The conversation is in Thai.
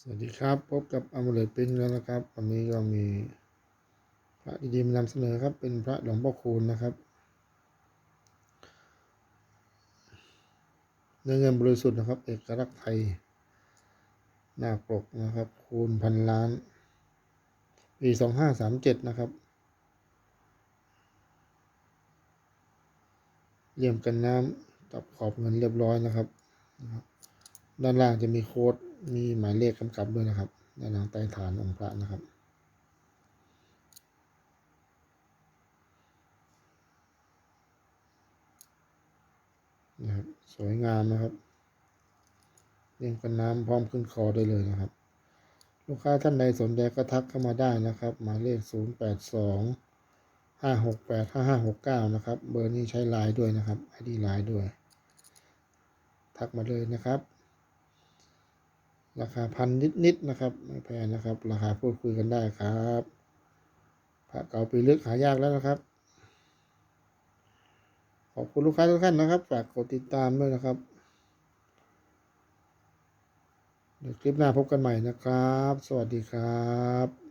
สวัสดีครับ พบกับอมูเลตปิ้นแล้วนะครับ วันนี้ก็มีพระดีๆมานำเสนอครับ เป็นพระหลวงพ่อคูณนะครับ เนื้อเงินบริสุทธิ์นะครับ เอกลักษณ์ไทย หน้าปกนะครับ คูณพันล้านปีสองห้าสามเจ็ดนะครับเลี่ยมกันน้ำกับขอบเงินเรียบร้อยนะครับ ด้านล่างจะมีโค้ด มีหมายเลขกำกับด้วยนะครับ ด้านหลังใต้ฐานองค์พระนะครับ นะครับ สวยงามนะครับเรียงกันน้ำพร้อมขึ้นคอได้เลยนะครับ ลูกค้าท่านใดสนใจก็ทักเข้ามาได้นะครับ หมายเลข 0 8 2 5 6 8 5 5 6 9 นะครับ เบอร์นี้ใช้ไลน์ด้วยนะครับไอดีไลน์ด้วย ทักมาเลยนะครับ ราคาพันนิดๆนะครับ ไม่แพงนะครับ ราคาพูดคุยกันได้ครับพระเก่าปีลึกหายากแล้วนะครับ ขอบคุณลูกค้าทุกท่านนะครับ ฝากกดติดตามด้วยนะครับเดี๋ยวคลิปหน้าพบกันใหม่นะครับ สวัสดีครับ